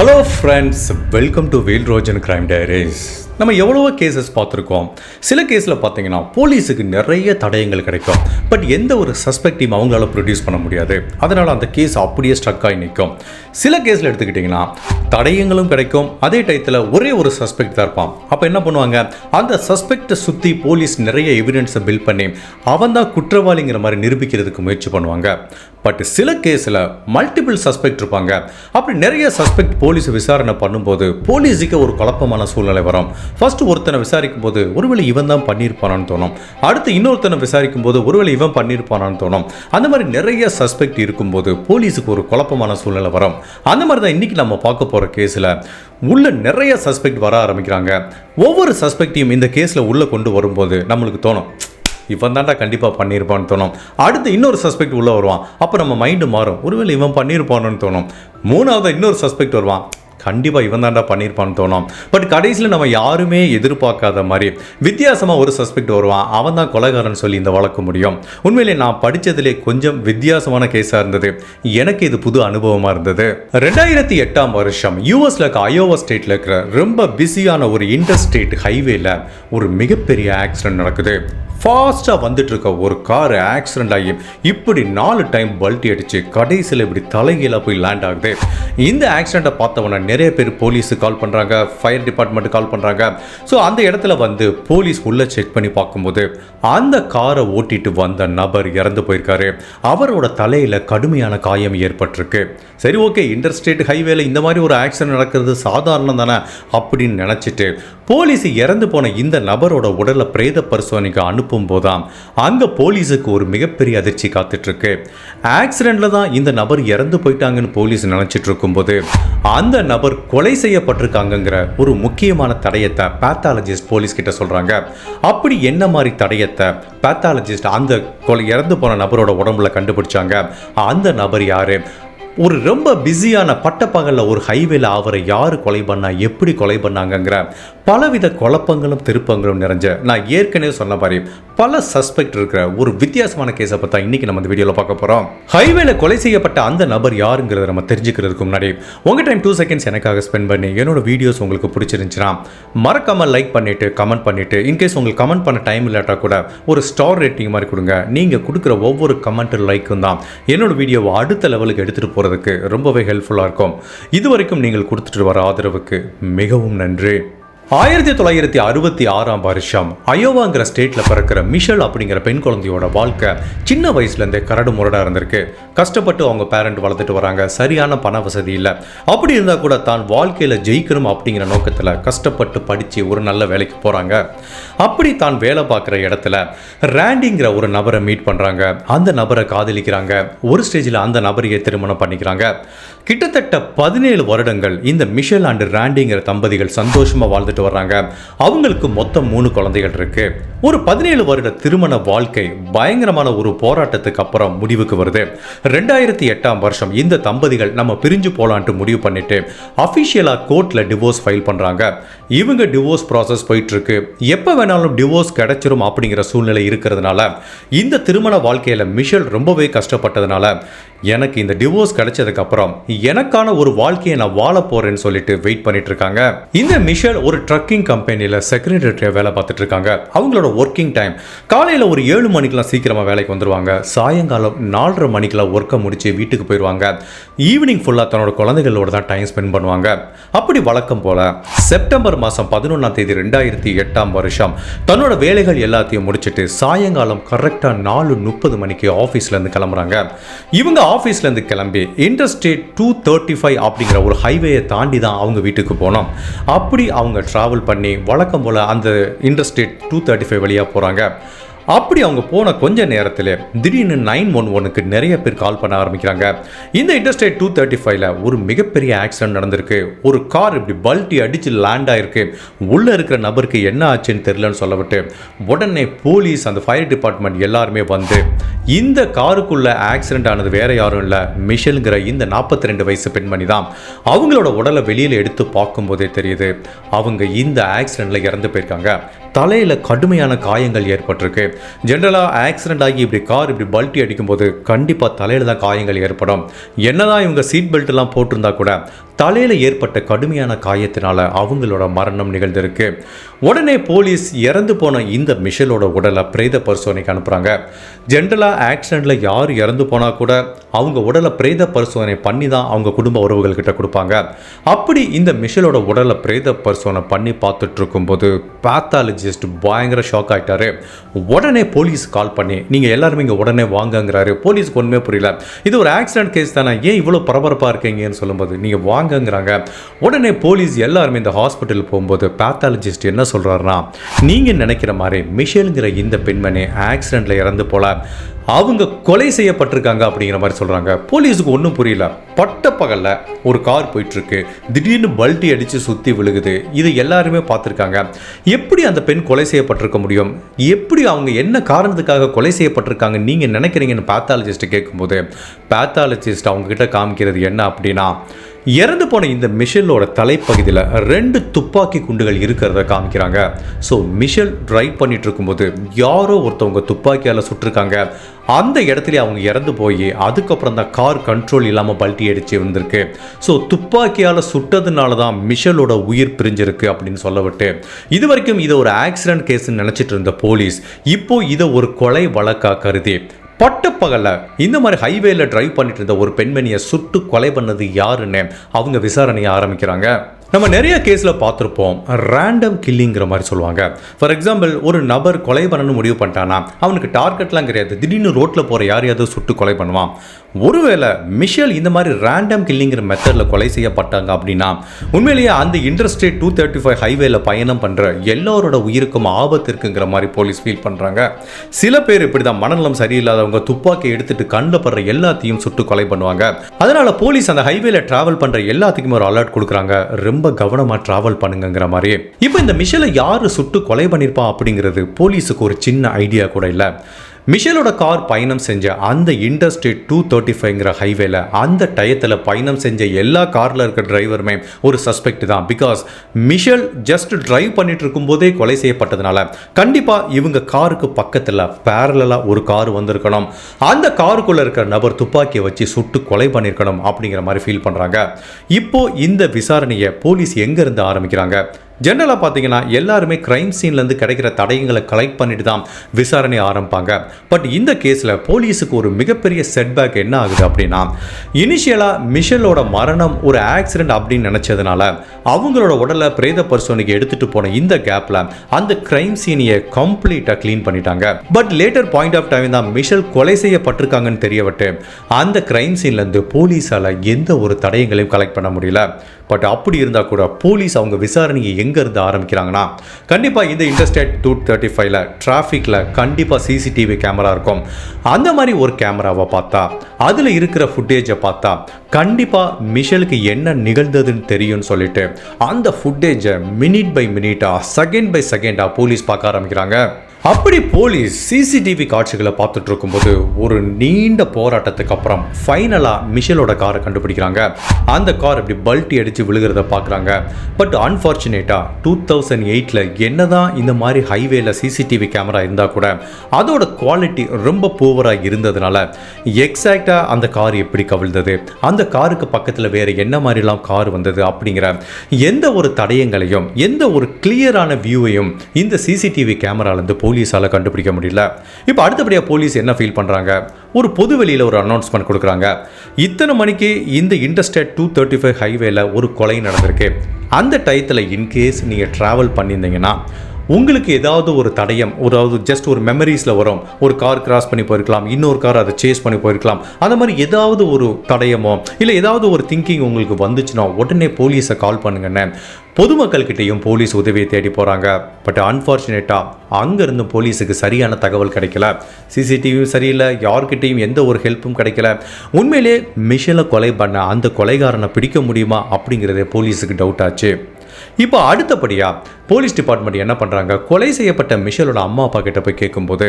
Hello friends, welcome to Will Rojan Crime Diaries. நம்ம எவ்வளவோ cases பார்த்துருக்கோம் சில கேஸில் பார்த்தீங்கன்னா போலீஸுக்கு நிறைய தடயங்கள் கிடைக்கும் பட் எந்த ஒரு சஸ்பெக்டையும் அவங்களால ப்ரொடியூஸ் பண்ண முடியாது அதனால் அந்த கேஸ் அப்படியே ஸ்ட்ரக் ஆகி நிற்கும் சில கேஸில் எடுத்துக்கிட்டிங்கன்னா தடயங்களும் கிடைக்கும் அதே டயத்தில் ஒரே ஒரு சஸ்பெக்ட் தான் இருப்பான் அப்போ என்ன பண்ணுவாங்க அந்த சஸ்பெக்டை சுற்றி போலீஸ் நிறைய எவிடன்ஸை பில்ட் பண்ணி அவன் தான் குற்றவாளிங்கிற மாதிரி நிரூபிக்கிறதுக்கு முயற்சி பண்ணுவாங்க பட் சில கேஸில் மல்டிபிள் சஸ்பெக்ட் இருப்பாங்க அப்படி நிறைய சஸ்பெக்ட் போலீஸ் விசாரணை பண்ணும்போது போலீஸுக்கு ஒரு குழப்பமான சூழ்நிலை வரும் ஃபர்ஸ்ட் ஒருத்தனை விசாரிக்கும் போது ஒருவேளை இவன் தான் பண்ணியிருப்பானான்னு தோணும் அடுத்து இன்னொருத்தனை விசாரிக்கும் போது ஒருவேளை இவன் பண்ணியிருப்பானான்னு தோணும் அந்த மாதிரி நிறைய சஸ்பெக்ட் இருக்கும்போது போலீஸுக்கு ஒரு குழப்பமான சூழ்நிலை வரும் அந்த மாதிரி தான் இன்றைக்கி நம்ம பார்க்க போகிற கேஸில் உள்ள நிறைய சஸ்பெக்ட் வர ஆரம்பிக்கிறாங்க ஒவ்வொரு சஸ்பெக்டையும் இந்த கேஸில் உள்ளே கொண்டு வரும்போது நம்மளுக்கு தோணும் இவன் தாண்டா கண்டிப்பாக பண்ணியிருப்பான்னு தோணும் அடுத்து இன்னொரு சஸ்பெக்ட் உள்ளே வருவான் அப்போ நம்ம மைண்டு மாறும் ஒருவேளை இவன் பண்ணியிருப்பானுன்னு தோணும் மூணாவது இன்னொரு சஸ்பெக்ட் வருவான் கண்டிப்பாக இவன் தாண்டா பண்ணியிருப்பான்னு தோணும் பட் கடைசியில் நம்ம யாருமே எதிர்பார்க்காத மாதிரி வித்தியாசமாக ஒரு சஸ்பெக்ட் வருவான் அவன் தான் கொலைகாரன் சொல்லி இந்த வழக்கு முடியும் உண்மையிலே நான் படித்ததிலே கொஞ்சம் வித்தியாசமான கேஸாக இருந்தது எனக்கு இது புது அனுபவமாக இருந்தது ரெண்டாயிரத்தி எட்டாம் வருஷம் யூஎஸ்ல இருக்க அயோவா ஸ்டேட்டில் இருக்கிற ரொம்ப பிஸியான ஒரு இன்டர் ஸ்டேட் ஹைவேல ஒரு மிகப்பெரிய ஆக்சிடென்ட் நடக்குது ஃபாஸ்ட்டாக வந்துட்டு இருக்க ஒரு கார் ஆக்சிடென்ட் ஆகி இப்படி நாலு டைம் பல்ட்டி அடிச்சு கடைசியில் இப்படி தலைகீழாக போய் லேண்ட் ஆகுது இந்த ஆக்சிடெண்ட்டை பார்த்தவொன்னே நிறைய பேர் போலீஸு கால் பண்ணுறாங்க ஃபயர் டிபார்ட்மெண்ட்டு கால் பண்ணுறாங்க ஸோ அந்த இடத்துல வந்து போலீஸ் உள்ளே செக் பண்ணி பார்க்கும்போது அந்த காரை ஓட்டிட்டு வந்த நபர் இறந்து போயிருக்காரு அவரோட தலையில் கடுமையான காயம் ஏற்பட்டிருக்கு சரி ஓகே இன்டர்ஸ்டேட் ஹைவேல இந்த மாதிரி ஒரு ஆக்சிடென்ட் நடக்கிறது சாதாரணம் தானே அப்படின்னு நினச்சிட்டு போலீஸ் இறந்து போன இந்த நபரோட உடலை பிரேத பரிசோதனைக்கு அனுப்ப அனுப்பும் போதாம் அங்கே போலீஸுக்கு ஒரு மிகப்பெரிய அதிர்ச்சி காத்துட்ருக்கு ஆக்சிடெண்ட்டில் தான் இந்த நபர் இறந்து போயிட்டாங்கன்னு போலீஸ் நினச்சிட்டு இருக்கும்போது அந்த நபர் கொலை செய்யப்பட்டிருக்காங்கங்கிற ஒரு முக்கியமான தடயத்தை பேத்தாலஜிஸ்ட் போலீஸ் கிட்ட சொல்கிறாங்க அப்படி என்ன மாதிரி தடயத்தை பேத்தாலஜிஸ்ட் அந்த கொலை இறந்து போன நபரோட உடம்புல கண்டுபிடிச்சாங்க அந்த நபர் யார் ஒரு ரொம்ப பிஸியான பட்டப்பகலில் ஒரு ஹைவேல அவரை யார் கொலை பண்ணா எப்படி கொலை பண்ணாங்கங்கிற பலவித குழப்பங்களும் திருப்பங்களும் நிறைஞ்ச நான் ஏற்கனவே சொன்ன மாதிரி பல சஸ்பெக்ட் இருக்கிற ஒரு வித்தியாசமான கேஸை பார்த்தா இன்னைக்கு நம்ம இந்த வீடியோவில் பார்க்க போகிறோம் ஹைவேல கொலை செய்யப்பட்ட அந்த நபர் யாருங்கிறத நம்ம தெரிஞ்சுக்கிறதுக்கு முன்னாடி உங்கள் டைம் டூ செகண்ட்ஸ் எனக்காக ஸ்பெண்ட் பண்ணி என்னோட வீடியோஸ் உங்களுக்கு பிடிச்சிருந்துச்சுன்னா மறக்காமல் லைக் பண்ணிவிட்டு கமெண்ட் பண்ணிட்டு இன்கேஸ் உங்களுக்கு கமெண்ட் பண்ண டைம் இல்லாட்டா கூட ஒரு ஸ்டார் ரேட்டிங் மாதிரி கொடுங்க நீங்கள் கொடுக்குற ஒவ்வொரு கமெண்ட் லைக்கும் தான் என்னோட வீடியோவை அடுத்த லெவலுக்கு எடுத்துகிட்டு போகிறதுக்கு ரொம்பவே ஹெல்ப்ஃபுல்லாக இருக்கும் இது வரைக்கும் நீங்கள் கொடுத்துட்டு வர ஆதரவுக்கு மிகவும் நன்றி ஆயிரத்தி தொள்ளாயிரத்தி அறுபத்தி ஆறாம் வருஷம் அயோவாங்கிற ஸ்டேட்ல பிறக்கிற மிஷல் அப்படிங்கிற பெண் குழந்தையோட வாழ்க்கை சின்ன வயசுலேருந்தே கரடு முரடாக இருந்திருக்கு கஷ்டப்பட்டு அவங்க பேரண்ட் வளர்த்துட்டு வராங்க சரியான பண வசதி இல்லை அப்படி இருந்தால் கூட தான் வாழ்க்கையில் ஜெயிக்கணும் அப்படிங்கிற நோக்கத்தில் கஷ்டப்பட்டு படித்து ஒரு நல்ல வேலைக்கு போகிறாங்க அப்படி தான் வேலை பார்க்குற இடத்துல ரேண்டிங்கிற ஒரு நபரை மீட் பண்ணுறாங்க அந்த நபரை காதலிக்கிறாங்க ஒரு ஸ்டேஜில் அந்த நபரையே திருமணம் பண்ணிக்கிறாங்க கிட்டத்தட்ட பதினேழு வருடங்கள் இந்த மிஷல் அண்ட் ரேண்டிங்கிற தம்பதிகள் சந்தோஷமாக வாழ்ந்துட்டு கொடுத்து வர்றாங்க அவங்களுக்கு மொத்தம் மூணு குழந்தைகள் இருக்கு ஒரு பதினேழு வருட திருமண வாழ்க்கை பயங்கரமான ஒரு போராட்டத்துக்கு அப்புறம் முடிவுக்கு வருது ரெண்டாயிரத்தி எட்டாம் வருஷம் இந்த தம்பதிகள் நம்ம பிரிஞ்சு போலான்ட்டு முடிவு பண்ணிட்டு அஃபிஷியலா கோர்ட்டில் டிவோர்ஸ் ஃபைல் பண்றாங்க இவங்க டிவோர்ஸ் ப்ராசஸ் போயிட்டு இருக்கு எப்போ வேணாலும் டிவோர்ஸ் கிடைச்சிரும் அப்படிங்கிற சூழ்நிலை இருக்கிறதுனால இந்த திருமண வாழ்க்கையில மிஷல் ரொம்பவே கஷ்டப்பட்டதுனால எனக்கு இந்த டிவோர்ஸ் கிடைச்சதுக்கப்புறம் எனக்கான ஒரு வாழ்க்கையை நான் வாழ போறேன்னு சொல்லிட்டு வெயிட் பண்ணிட்டு இருக்காங்க இந்த மிஷல் ஒரு ட்ரக்கிங் கம்பெனியில் செக்ரட்டரியா வேலை பார்த்துட்டு இருக்காங்க அவங்களோட ஒர்க்கிங் டைம் காலையில் ஒரு ஏழு மணிக்கெலாம் சீக்கிரமாக வேலைக்கு வந்துடுவாங்க சாயங்காலம் நாலரை மணிக்கெலாம் ஒர்க்கை முடித்து வீட்டுக்கு போயிடுவாங்க ஈவினிங் ஃபுல்லாக தன்னோட குழந்தைகளோட தான் டைம் ஸ்பெண்ட் பண்ணுவாங்க அப்படி வழக்கம் போல் செப்டம்பர் மாதம் பதினொன்றாம் தேதி ரெண்டாயிரத்தி எட்டாம் வருஷம் தன்னோட வேலைகள் எல்லாத்தையும் முடிச்சுட்டு சாயங்காலம் கரெக்டாக நாலு முப்பது மணிக்கு ஆஃபீஸ்லேருந்து கிளம்புறாங்க இவங்க ஆஃபீஸ்லேருந்து கிளம்பி இன்டர்ஸ்டேட் டூ தேர்ட்டி ஃபைவ் அப்படிங்கிற ஒரு ஹைவேயை தாண்டி தான் அவங்க வீட்டுக்கு போனோம் அப்படி அவங்க ட்ராவல் பண்ணி வழக்கம் போல் அந்த இன்டர்ஸ்டேட் டூ தேர்ட்டி ஃபைவ் வழியாக போகிறாங்க அப்படி அவங்க போன கொஞ்ச நேரத்தில் திடீர்னு நைன் ஒன் ஒனுக்கு நிறைய பேர் கால் பண்ண ஆரம்பிக்கிறாங்க இந்த இண்டஸ்ட்ரேட் டூ தேர்ட்டி ஃபைவ்ல ஒரு மிகப்பெரிய ஆக்சிடென்ட் நடந்திருக்கு ஒரு கார் இப்படி பல்ட்டி அடித்து லேண்ட் ஆயிருக்கு உள்ளே இருக்கிற நபருக்கு என்ன ஆச்சுன்னு தெரிலன்னு சொல்லப்பட்டு உடனே போலீஸ் அந்த ஃபயர் டிபார்ட்மெண்ட் எல்லாருமே வந்து இந்த காருக்குள்ள ஆக்சிடென்ட் ஆனது வேற யாரும் இல்லை மிஷல்ங்கிற இந்த நாற்பத்தி ரெண்டு வயசு பெண்மணி தான் அவங்களோட உடலை வெளியில் எடுத்து பார்க்கும்போதே தெரியுது அவங்க இந்த ஆக்சிடென்ட்ல இறந்து போயிருக்காங்க தலையில் கடுமையான காயங்கள் ஏற்பட்டிருக்கு ஜென்ரலாக ஆக்சிடென்ட் ஆகி இப்படி கார் இப்படி பல்ட்டி அடிக்கும்போது கண்டிப்பாக தலையில் தான் காயங்கள் ஏற்படும் என்னதான் இவங்க சீட் பெல்ட்லாம் போட்டிருந்தா கூட தலையில் ஏற்பட்ட கடுமையான காயத்தினால் அவங்களோட மரணம் நிகழ்ந்திருக்கு உடனே போலீஸ் இறந்து போன இந்த மிஷலோட உடலை பிரேத பரிசோதனைக்கு அனுப்புகிறாங்க ஜென்ரலாக ஆக்சிடெண்ட்டில் யார் இறந்து போனால் கூட அவங்க உடலை பிரேத பரிசோதனை பண்ணி தான் அவங்க குடும்ப உறவுகள்கிட்ட கொடுப்பாங்க அப்படி இந்த மிஷலோட உடலை பிரேத பரிசோதனை பண்ணி பார்த்துட்டு போது பேத்தாலஜிஸ்ட் பயங்கர ஷாக் ஆகிட்டாரு உடனே உடனே போலீஸ் கால் பண்ணி நீங்கள் எல்லாருமே இங்கே உடனே வாங்கங்கிறாரு போலீஸ் ஒன்றுமே புரியல இது ஒரு ஆக்சிடென்ட் கேஸ் தானே ஏன் இவ்வளோ பரபரப்பாக இருக்கீங்கன்னு சொல்லும்போது நீங்கள் வாங்கங்கிறாங்க உடனே போலீஸ் எல்லாருமே இந்த ஹாஸ்பிட்டல் போகும்போது பேத்தாலஜிஸ்ட் என்ன சொல்கிறாருன்னா நீங்கள் நினைக்கிற மாதிரி மிஷேலுங்கிற இந்த பெண்மணி ஆக்சிடெண்ட்டில் இறந்து போல அவங்க கொலை செய்யப்பட்டிருக்காங்க அப்படிங்கிற மாதிரி சொல்கிறாங்க போலீஸுக்கு ஒன்றும் புரியல பட்ட பகலில் ஒரு கார் போயிட்டுருக்கு திடீர்னு பல்ட்டி அடித்து சுற்றி விழுகுது இது எல்லாருமே பார்த்துருக்காங்க எப்படி அந்த பெண் கொலை செய்யப்பட்டிருக்க முடியும் எப்படி அவங்க என்ன காரணத்துக்காக கொலை செய்யப்பட்டிருக்காங்க நீங்கள் நினைக்கிறீங்கன்னு பேத்தாலஜிஸ்ட்டு கேட்கும்போது பேத்தாலஜிஸ்ட் அவங்கக்கிட்ட காமிக்கிறது என்ன அப்படின்னா இறந்து போன இந்த மிஷலோட தலைப்பகுதியில் ரெண்டு துப்பாக்கி குண்டுகள் இருக்கிறத காமிக்கிறாங்க ஸோ மிஷல் ட்ரைவ் பண்ணிட்டு இருக்கும்போது யாரோ ஒருத்தவங்க துப்பாக்கியால் சுட்டிருக்காங்க அந்த இடத்துல அவங்க இறந்து போய் அதுக்கப்புறம் தான் கார் கண்ட்ரோல் இல்லாமல் பல்ட்டி அடிச்சு வந்திருக்கு ஸோ துப்பாக்கியால் சுட்டதுனால தான் மிஷலோட உயிர் பிரிஞ்சிருக்கு அப்படின்னு சொல்லப்பட்டு இது வரைக்கும் இதை ஒரு ஆக்சிடென்ட் கேஸ்ன்னு நினச்சிட்டு இருந்த போலீஸ் இப்போ இதை ஒரு கொலை வழக்காக கருதி பட்டப்பகல இந்த மாதிரி ஹைவேல டிரைவ் பண்ணிட்டு இருந்த ஒரு பெண்மணியை சுட்டு கொலை பண்ணது யாருன்னு அவங்க விசாரணையை ஆரம்பிக்கிறாங்க நம்ம நிறைய கேஸில் பார்த்துருப்போம் ரேண்டம் கில்லிங்கிற மாதிரி சொல்லுவாங்க ஃபார் எக்ஸாம்பிள் ஒரு நபர் கொலை பண்ணணும்னு முடிவு பண்ணிட்டானா அவனுக்கு டார்கெட்லாம் கிடையாது திடீர்னு ரோட்டில் போகிற யாரையாவது சுட்டு கொலை பண்ணுவான் ஒருவேளை மிஷல் இந்த மாதிரி ரேண்டம் கில்லிங்கிற மெத்தடில் கொலை செய்யப்பட்டாங்க அப்படின்னா உண்மையிலேயே அந்த இன்ட்ரெஸ்டே டூ தேர்ட்டி ஃபைவ் ஹைவேல பயணம் பண்ணுற எல்லோரோட உயிருக்கும் ஆபத்து இருக்குங்கிற மாதிரி போலீஸ் ஃபீல் பண்ணுறாங்க சில பேர் இப்படி தான் மனநலம் சரியில்லாதவங்க துப்பாக்கி எடுத்துட்டு கண்ணில் படுற எல்லாத்தையும் சுட்டு கொலை பண்ணுவாங்க அதனால் போலீஸ் அந்த ஹைவேல ட்ராவல் பண்ணுற எல்லாத்துக்குமே ஒரு அலர்ட் கொடுக்குறாங்க ரொம்ப ரொம்ப கவனமாக ட்ராவல் பண்ணுங்கிற மாதிரி இப்போ இந்த மிஷலை யார் சுட்டு கொலை பண்ணியிருப்பா அப்படிங்கிறது போலீஸுக்கு ஒரு சின்ன ஐடியா கூட இல்லை மிஷலோட கார் பயணம் செஞ்ச அந்த இண்டர்ஸ்டேட் டூ தேர்ட்டி ஃபைவ்ங்கிற ஹைவேல அந்த டயத்தில் பயணம் செஞ்ச எல்லா காரில் இருக்கிற டிரைவருமே ஒரு சஸ்பெக்ட் தான் பிகாஸ் மிஷல் ஜஸ்ட் டிரைவ் பண்ணிட்டு இருக்கும்போதே கொலை செய்யப்பட்டதுனால கண்டிப்பாக இவங்க காருக்கு பக்கத்தில் பேரலாக ஒரு கார் வந்திருக்கணும் அந்த காருக்குள்ளே இருக்கிற நபர் துப்பாக்கியை வச்சு சுட்டு கொலை பண்ணியிருக்கணும் அப்படிங்கிற மாதிரி ஃபீல் பண்ணுறாங்க இப்போ இந்த விசாரணையை போலீஸ் எங்கேருந்து ஆரம்பிக்கிறாங்க ஜென்ரலாக பார்த்தீங்கன்னா எல்லாருமே கிரைம் சீன்லேருந்து கிடைக்கிற தடயங்களை கலெக்ட் பண்ணிட்டு தான் விசாரணை ஆரம்பிப்பாங்க பட் இந்த கேஸில் போலீஸுக்கு ஒரு மிகப்பெரிய செட்பேக் என்ன ஆகுது அப்படின்னா இனிஷியலாக மிஷலோட மரணம் ஒரு ஆக்சிடென்ட் அப்படின்னு நினச்சதுனால அவங்களோட உடலை பிரேத பரிசோனைக்கு எடுத்துகிட்டு போன இந்த கேப்பில் அந்த கிரைம் சீனியை கம்ப்ளீட்டாக க்ளீன் பண்ணிட்டாங்க but later point of time தான் மிஷல் கொலை செய்யப்பட்டிருக்காங்கன்னு தெரியவிட்டு அந்த கிரைம் சீன்லேருந்து போலீஸால் எந்த ஒரு தடயங்களையும் கலெக்ட் பண்ண முடியல பட் அப்படி இருந்தால் கூட போலீஸ் அவங்க விசாரணையை எங்கேருந்து ஆரம்பிக்கிறாங்கன்னா கண்டிப்பாக இந்த இன்டர்ஸ்டேட் டூ தேர்ட்டி ஃபைவ்ல டிராஃபிக்கில் கண்டிப்பாக சிசிடிவி கேமரா இருக்கும் அந்த மாதிரி ஒரு கேமராவை பார்த்தா அதில் இருக்கிற ஃபுட்டேஜை பார்த்தா கண்டிப்பாக மிஷலுக்கு என்ன நிகழ்ந்ததுன்னு தெரியும்னு சொல்லிட்டு அந்த ஃபுட்டேஜை மினிட் பை மினிட்டாக செகண்ட் பை செகண்டாக போலீஸ் பார்க்க ஆரம்பிக்கிறாங்க அப்படி போலீஸ் சிசிடிவி காட்சிகளை பார்த்துட்டு இருக்கும்போது ஒரு நீண்ட போராட்டத்துக்கு அப்புறம் ஃபைனலாக மிஷலோட காரை கண்டுபிடிக்கிறாங்க அந்த கார் இப்படி பல்ட்டி அடித்து விழுகிறத பார்க்குறாங்க பட் அன்ஃபார்ச்சுனேட்டாக டூ தௌசண்ட் எயிட்டில் என்னதான் இந்த மாதிரி ஹைவேல சிசிடிவி கேமரா இருந்தால் கூட அதோட குவாலிட்டி ரொம்ப பூவராக இருந்ததுனால எக்ஸாக்டாக அந்த கார் எப்படி கவிழ்ந்தது அந்த காருக்கு பக்கத்தில் வேறு என்ன மாதிரிலாம் கார் வந்தது அப்படிங்கிற எந்த ஒரு தடயங்களையும் எந்த ஒரு கிளியரான வியூவையும் இந்த சிசிடிவி கேமராலேருந்து போலீஸால் கண்டுபிடிக்க முடியல இப்போ அடுத்தபடியாக போலீஸ் என்ன ஃபீல் பண்ணுறாங்க ஒரு பொது வெளியில் ஒரு அனௌன்ஸ்மெண்ட் கொடுக்குறாங்க இத்தனை மணிக்கு இந்த இன்டர்ஸ்டேட் டூ தேர்ட்டி ஃபைவ் ஹைவேல ஒரு கொலை நடந்திருக்கு அந்த டயத்தில் இன்கேஸ் நீங்கள் ட்ராவல் பண்ணியிருந்தீங்கன்னா உங்களுக்கு ஏதாவது ஒரு தடயம் ஒரு ஜஸ்ட் ஒரு மெமரிஸில் வரும் ஒரு கார் கிராஸ் பண்ணி போயிருக்கலாம் இன்னொரு கார் அதை சேஸ் பண்ணி போயிருக்கலாம் அந்த மாதிரி ஏதாவது ஒரு தடயமோ இல்லை ஏதாவது ஒரு திங்கிங் உங்களுக்கு வந்துச்சுன்னா உடனே போலீஸை கால் பொதுமக்கள் பொதுமக்கள்கிட்டையும் போலீஸ் உதவியை தேடி போகிறாங்க பட் அன்ஃபார்ச்சுனேட்டாக அங்கேருந்து போலீஸுக்கு சரியான தகவல் கிடைக்கல சிசிடிவியும் சரியில்லை யார்கிட்டையும் எந்த ஒரு ஹெல்ப்பும் கிடைக்கல உண்மையிலே மிஷலை கொலை பண்ண அந்த கொலைகாரனை பிடிக்க முடியுமா அப்படிங்கிறதே போலீஸுக்கு டவுட் ஆச்சு இப்போ அடுத்தபடியாக போலீஸ் டிபார்ட்மெண்ட் என்ன பண்ணுறாங்க கொலை செய்யப்பட்ட மிஷலோட அம்மா அப்பா கிட்ட போய் கேட்கும்போது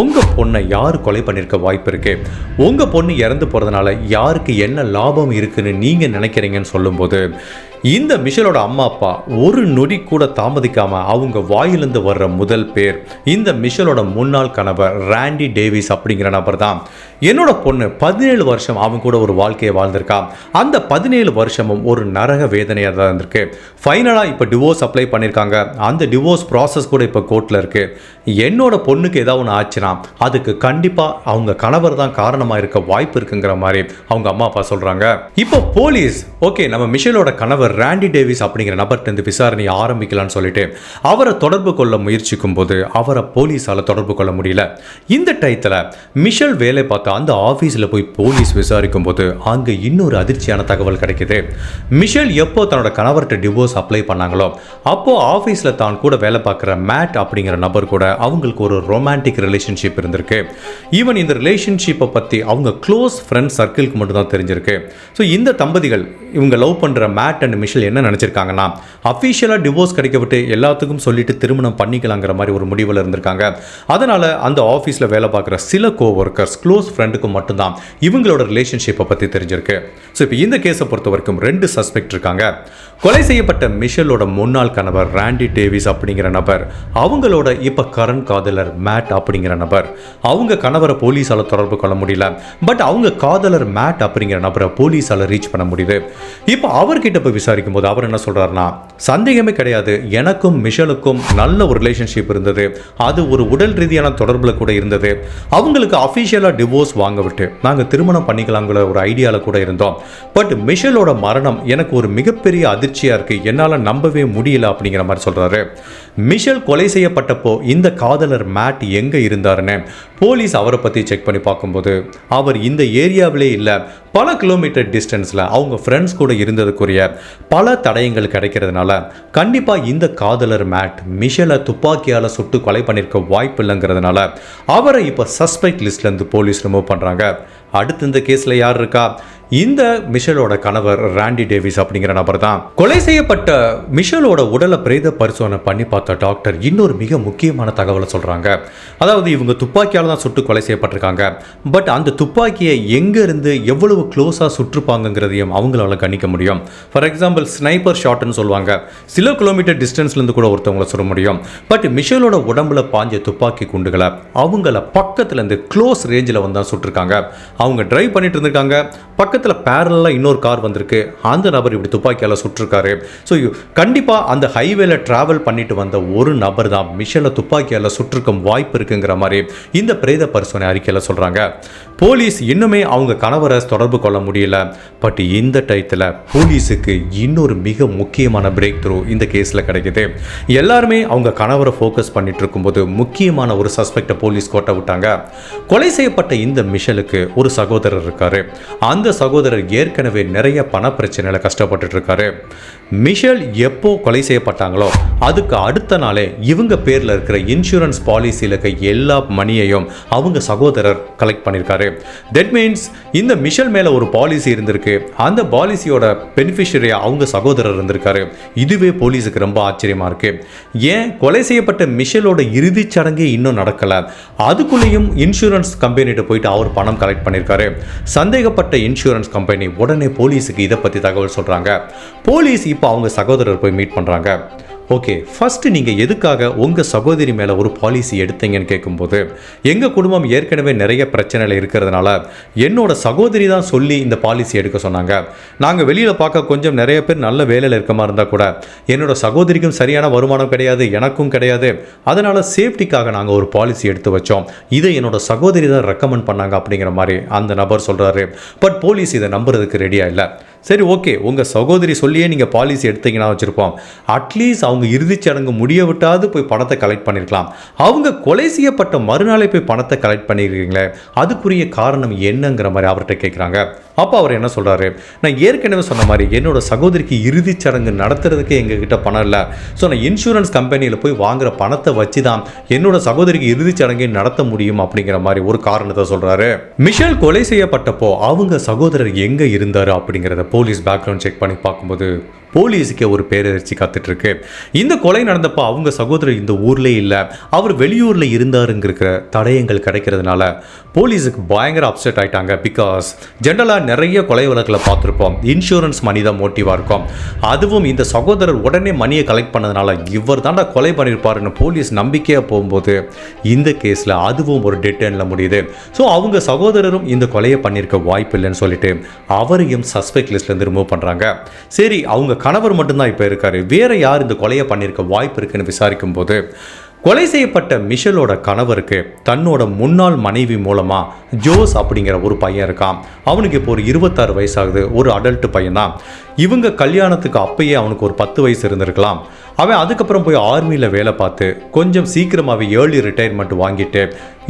உங்கள் பொண்ணை யார் கொலை பண்ணியிருக்க வாய்ப்பு இருக்குது உங்கள் பொண்ணு இறந்து போகிறதுனால யாருக்கு என்ன லாபம் இருக்குதுன்னு நீங்கள் நினைக்கிறீங்கன்னு சொல்லும்போது இந்த மிஷலோட அம்மா அப்பா ஒரு நொடி கூட தாமதிக்காமல் அவங்க வாயிலிருந்து வர்ற முதல் பேர் இந்த மிஷலோட முன்னாள் கணவர் ராண்டி டேவிஸ் அப்படிங்கிற நபர் தான் என்னோட பொண்ணு பதினேழு வருஷம் அவங்க கூட ஒரு வாழ்க்கையை வாழ்ந்திருக்கா அந்த பதினேழு வருஷமும் ஒரு நரக வேதனையாக தான் இருந்திருக்கு ஃபைனலாக இப்போ டிவோர்ஸ் அப்ளை பண்ணியிருக்காங்க அந்த டிவோர்ஸ் ப்ராசஸ் கூட இப்போ கோர்ட்டில் இருக்குது என்னோட பொண்ணுக்கு ஏதாவது ஒன்று ஆச்சுன்னா அதுக்கு கண்டிப்பாக அவங்க கணவர் தான் காரணமாக இருக்க வாய்ப்பு இருக்குங்கிற மாதிரி அவங்க அம்மா அப்பா சொல்கிறாங்க இப்போ போலீஸ் ஓகே நம்ம மிஷலோட கணவர் ரேண்டி டேவிஸ் அப்படிங்கிற நபர்கிட்ட விசாரணையை ஆரம்பிக்கலாம்னு சொல்லிட்டு அவரை தொடர்பு கொள்ள முயற்சிக்கும் போது அவரை போலீஸால் தொடர்பு கொள்ள முடியல இந்த டயத்தில் மிஷல் வேலை பார்த்த அந்த ஆஃபீஸில் போய் போலீஸ் விசாரிக்கும் போது அங்கே இன்னொரு அதிர்ச்சியான தகவல் கிடைக்கிது மிஷேல் எப்போ தன்னோட கணவர்கிட்ட டிவோர்ஸ் அப்ளை பண்ணாங்களோ அப்போ ஆஃபீஸில் தான் கூட வேலை பார்க்குற மேட் அப்படிங்கிற நபர் கூட அவங்களுக்கு ஒரு ரொமான்டிக் ரிலேஷன்ஷிப் இருந்திருக்கு ஈவன் இந்த ரிலேஷன்ஷிப்பை பற்றி அவங்க க்ளோஸ் ஃப்ரெண்ட் சர்க்கிளுக்கு மட்டும்தான் தெரிஞ்சிருக்கு ஸோ இந்த தம்பதிகள் இவங்க லவ் பண்ணுற மேட் அண்ட் மிஷேல் என்ன நினச்சிருக்காங்கன்னா அஃபிஷியலாக டிவோர்ஸ் கிடைக்க விட்டு எல்லாத்துக்கும் சொல்லிட்டு திருமணம் பண்ணிக்கலாங்கிற மாதிரி ஒரு முடிவில் இருந்திருக்காங்க அதனால் அந்த ஆஃபீஸில் வேலை பார்க்குற சில கோஒர்க்கர்ஸ் க்ளோஸ் ஃப்ரெண்ட் ஃப்ரெண்டுக்கும் மட்டும்தான் இவங்களோட ரிலேஷன்ஷிப்பை பற்றி தெரிஞ்சிருக்கு ஸோ இப்போ இந்த கேஸை பொறுத்த வரைக்கும் ரெண்டு சஸ்பெக்ட் இருக்காங்க கொலை செய்யப்பட்ட மிஷலோட முன்னாள் கணவர் ராண்டி டேவிஸ் அப்படிங்கிற நபர் அவங்களோட இப்போ கரண் காதலர் மேட் அப்படிங்கிற நபர் அவங்க கணவரை போலீஸால் தொடர்பு கொள்ள முடியல பட் அவங்க காதலர் மேட் அப்படிங்கிற நபரை போலீஸால் ரீச் பண்ண முடியுது இப்போ அவர்கிட்ட போய் விசாரிக்கும் போது அவர் என்ன சொல்கிறாருன்னா சந்தேகமே கிடையாது எனக்கும் மிஷலுக்கும் நல்ல ஒரு ரிலேஷன்ஷிப் இருந்தது அது ஒரு உடல் ரீதியான தொடர்பில் கூட இருந்தது அவங்களுக்கு அஃபீஷியலாக டிவோர்ஸ் டிவோர்ஸ் வாங்க விட்டு நாங்கள் திருமணம் பண்ணிக்கலாங்கிற ஒரு ஐடியாவில் கூட இருந்தோம் பட் மிஷலோட மரணம் எனக்கு ஒரு மிகப்பெரிய அதிர்ச்சியாக இருக்குது என்னால் நம்பவே முடியல அப்படிங்கிற மாதிரி சொல்கிறாரு மிஷல் கொலை செய்யப்பட்டப்போ இந்த காதலர் மேட் எங்கே இருந்தாருன்னு போலீஸ் அவரை பற்றி செக் பண்ணி பார்க்கும்போது அவர் இந்த ஏரியாவிலே இல்லை பல கிலோமீட்டர் டிஸ்டன்ஸில் அவங்க ஃப்ரெண்ட்ஸ் கூட இருந்ததுக்குரிய பல தடயங்கள் கிடைக்கிறதுனால கண்டிப்பாக இந்த காதலர் மேட் மிஷலை துப்பாக்கியால் சுட்டு கொலை பண்ணியிருக்க வாய்ப்பு இல்லைங்கிறதுனால அவரை இப்போ சஸ்பெக்ட் லிஸ்ட்லேருந்து போலீஸ் ரிமூவ் பண்ணுறாங்க அடுத்து இந்த கேஸில் யார் இருக்கா இந்த மிஷலோட கணவர் ராண்டி டேவிஸ் அப்படிங்கிற நபர் தான் கொலை செய்யப்பட்ட மிஷலோட உடலை பிரேத பரிசோதனை பண்ணி பார்த்த டாக்டர் இன்னொரு மிக முக்கியமான தகவலை சொல்கிறாங்க அதாவது இவங்க துப்பாக்கியால் தான் சுட்டு கொலை செய்யப்பட்டிருக்காங்க பட் அந்த துப்பாக்கியை எங்கேருந்து எவ்வளவு க்ளோஸாக சுற்றுப்பாங்கங்கிறதையும் அவங்களால கணிக்க முடியும் ஃபார் எக்ஸாம்பிள் ஸ்னைப்பர் ஷாட்னு சொல்லுவாங்க சில கிலோமீட்டர் டிஸ்டன்ஸ்லேருந்து கூட ஒருத்தவங்களை சொல்ல முடியும் பட் மிஷலோட உடம்புல பாஞ்ச துப்பாக்கி குண்டுகளை அவங்கள பக்கத்துலேருந்து க்ளோஸ் ரேஞ்சில் வந்து தான் சுட்டிருக்காங்க அவங்க ட்ரைவ் பண்ணிட்டு இருந்திருக்காங்க பக்கத்து பக்கத்தில் பேரலாக இன்னொரு கார் வந்திருக்கு அந்த நபர் இப்படி துப்பாக்கியால் சுட்டிருக்காரு ஸோ கண்டிப்பாக அந்த ஹைவேல டிராவல் பண்ணிட்டு வந்த ஒரு நபர் தான் மிஷனில் துப்பாக்கியால் சுற்றிருக்கும் வாய்ப்பு இருக்குங்கிற மாதிரி இந்த பிரேத பரிசோதனை அறிக்கையில் சொல்கிறாங்க போலீஸ் இன்னுமே அவங்க கணவரை தொடர்பு கொள்ள முடியல பட் இந்த டயத்தில் போலீஸுக்கு இன்னொரு மிக முக்கியமான பிரேக் த்ரூ இந்த கேஸில் கிடைக்குது எல்லாருமே அவங்க கணவரை ஃபோக்கஸ் பண்ணிட்டு இருக்கும்போது முக்கியமான ஒரு சஸ்பெக்டை போலீஸ் கோட்டை விட்டாங்க கொலை செய்யப்பட்ட இந்த மிஷலுக்கு ஒரு சகோதரர் இருக்காரு அந்த சகோதரர் சகோதரர் ஏற்கனவே நிறைய பண பிரச்சனையில் கஷ்டப்பட்டு இருக்காரு மிஷல் எப்போ கொலை செய்யப்பட்டாங்களோ அதுக்கு அடுத்த நாளே இவங்க பேரில் இருக்கிற இன்சூரன்ஸ் பாலிசியில் இருக்க எல்லா மணியையும் அவங்க சகோதரர் கலெக்ட் பண்ணியிருக்காரு தட் மீன்ஸ் இந்த மிஷல் மேலே ஒரு பாலிசி இருந்திருக்கு அந்த பாலிசியோட பெனிஃபிஷரியாக அவங்க சகோதரர் இருந்திருக்காரு இதுவே போலீஸுக்கு ரொம்ப ஆச்சரியமாக இருக்குது ஏன் கொலை செய்யப்பட்ட மிஷலோட இறுதிச் சடங்கே இன்னும் நடக்கலை அதுக்குள்ளேயும் இன்சூரன்ஸ் கம்பெனிகிட்ட போயிட்டு அவர் பணம் கலெக்ட் பண்ணியிருக்காரு சந்தேகப்பட்ட இன்சூரன்ஸ் இன்சூரன்ஸ் கம்பெனி உடனே போலீஸுக்கு இதை பற்றி தகவல் சொல்கிறாங்க போலீஸ் இப்போ அவங்க சகோதரர் போய் மீட் பண்ணுறாங்க ஓகே ஃபஸ்ட்டு நீங்கள் எதுக்காக உங்கள் சகோதரி மேலே ஒரு பாலிசி எடுத்தீங்கன்னு கேட்கும்போது எங்கள் குடும்பம் ஏற்கனவே நிறைய பிரச்சனைகள் இருக்கிறதுனால என்னோட சகோதரி தான் சொல்லி இந்த பாலிசி எடுக்க சொன்னாங்க நாங்கள் வெளியில் பார்க்க கொஞ்சம் நிறைய பேர் நல்ல வேலையில் இருக்க மாதிரி இருந்தால் கூட என்னோட சகோதரிக்கும் சரியான வருமானம் கிடையாது எனக்கும் கிடையாது அதனால் சேஃப்டிக்காக நாங்கள் ஒரு பாலிசி எடுத்து வச்சோம் இதை என்னோட சகோதரி தான் ரெக்கமெண்ட் பண்ணாங்க அப்படிங்கிற மாதிரி அந்த நபர் சொல்கிறாரு பட் போலீஸ் இதை நம்புறதுக்கு ரெடியாக இல்லை சரி ஓகே உங்கள் சகோதரி சொல்லியே நீங்கள் பாலிசி எடுத்தீங்கன்னா வச்சுருப்போம் அட்லீஸ்ட் அவங்க சடங்கு முடிய விட்டாவது போய் பணத்தை கலெக்ட் பண்ணியிருக்கலாம் அவங்க கொலை செய்யப்பட்ட மறுநாளே போய் பணத்தை கலெக்ட் பண்ணியிருக்கீங்களே அதுக்குரிய காரணம் என்னங்கிற மாதிரி அவர்கிட்ட கேட்குறாங்க அப்போ அவர் என்ன சொல்கிறாரு நான் ஏற்கனவே சொன்ன மாதிரி என்னோடய சகோதரிக்கு இறுதிச் சடங்கு நடத்துறதுக்கு எங்ககிட்ட பணம் இல்லை ஸோ நான் இன்சூரன்ஸ் கம்பெனியில் போய் வாங்குகிற பணத்தை வச்சு தான் என்னோட சகோதரிக்கு இறுதிச் சடங்கை நடத்த முடியும் அப்படிங்கிற மாதிரி ஒரு காரணத்தை சொல்கிறாரு மிஷல் கொலை செய்யப்பட்டப்போ அவங்க சகோதரர் எங்கே இருந்தார் அப்படிங்கிறத போலீஸ் பேக்ரவுண்ட் செக் பண்ணி பார்க்கும்போது போலீஸுக்கே ஒரு பேரறிச்சி காத்துட்ருக்கு இந்த கொலை நடந்தப்போ அவங்க சகோதரர் இந்த ஊர்லேயே இல்லை அவர் வெளியூரில் இருந்தாருங்கிற தடயங்கள் கிடைக்கிறதுனால போலீஸுக்கு பயங்கர அப்செட் ஆயிட்டாங்க பிகாஸ் ஜென்ரலாக நிறைய கொலை வழக்கில் பார்த்துருப்போம் இன்சூரன்ஸ் மணி தான் மோட்டிவாக இருக்கும் அதுவும் இந்த சகோதரர் உடனே மணியை கலெக்ட் பண்ணதுனால இவர் தாண்டா கொலை பண்ணியிருப்பாருன்னு போலீஸ் நம்பிக்கையாக போகும்போது இந்த கேஸில் அதுவும் ஒரு டெட் முடியுது ஸோ அவங்க சகோதரரும் இந்த கொலையை பண்ணியிருக்க வாய்ப்பு இல்லைன்னு சொல்லிட்டு அவரையும் சஸ்பெக்ட் லிஸ்ட்லேருந்து ரிமூவ் பண்ணுறாங்க சரி அவங்க கணவர் மட்டும்தான் இப்போ இருக்கார் வேறு யார் இந்த கொலையை பண்ணியிருக்க வாய்ப்பு இருக்குன்னு விசாரிக்கும் போது கொலை செய்யப்பட்ட மிஷலோட கணவருக்கு தன்னோட முன்னாள் மனைவி மூலமாக ஜோஸ் அப்படிங்கிற ஒரு பையன் இருக்கான் அவனுக்கு இப்போ ஒரு இருபத்தாறு வயசாகுது ஒரு அடல்ட்டு பையன்தான் இவங்க கல்யாணத்துக்கு அப்பயே அவனுக்கு ஒரு பத்து வயசு இருந்திருக்கலாம் அவன் அதுக்கப்புறம் போய் ஆர்மியில் வேலை பார்த்து கொஞ்சம் சீக்கிரமாகவே ஏர்லி ரிட்டையர்மெண்ட் வாங்கிட்டு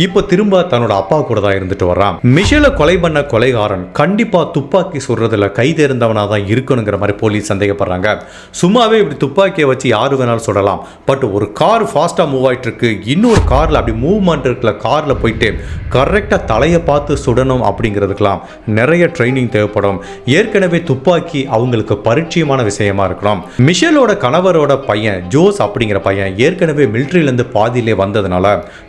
இப்போ திரும்ப தன்னோட அப்பா கூட தான் இருந்துட்டு வரான் மிஷலை கொலை பண்ண கொலைகாரன் கண்டிப்பா துப்பாக்கி சுடுறதுல கை தேர்ந்தவனா தான் இருக்கணுங்கிற மாதிரி போலீஸ் சந்தேகப்படுறாங்க சும்மாவே இப்படி துப்பாக்கியை வச்சு யாரு வேணாலும் சொல்லலாம் பட் ஒரு கார் ஃபாஸ்டா மூவ் ஆயிட்டு இருக்கு இன்னொரு கார்ல அப்படி மூவ்மெண்ட் இருக்கிற கார்ல போயிட்டு கரெக்டா தலையை பார்த்து சுடணும் அப்படிங்கிறதுக்கெல்லாம் நிறைய ட்ரைனிங் தேவைப்படும் ஏற்கனவே துப்பாக்கி அவங்களுக்கு பரிச்சயமான விஷயமா இருக்கணும் மிஷேலோட கணவரோட பையன் ஜோஸ் அப்படிங்கிற பையன் ஏற்கனவே மிலிட்ரியிலேருந்து பாதியிலே வந்ததுனால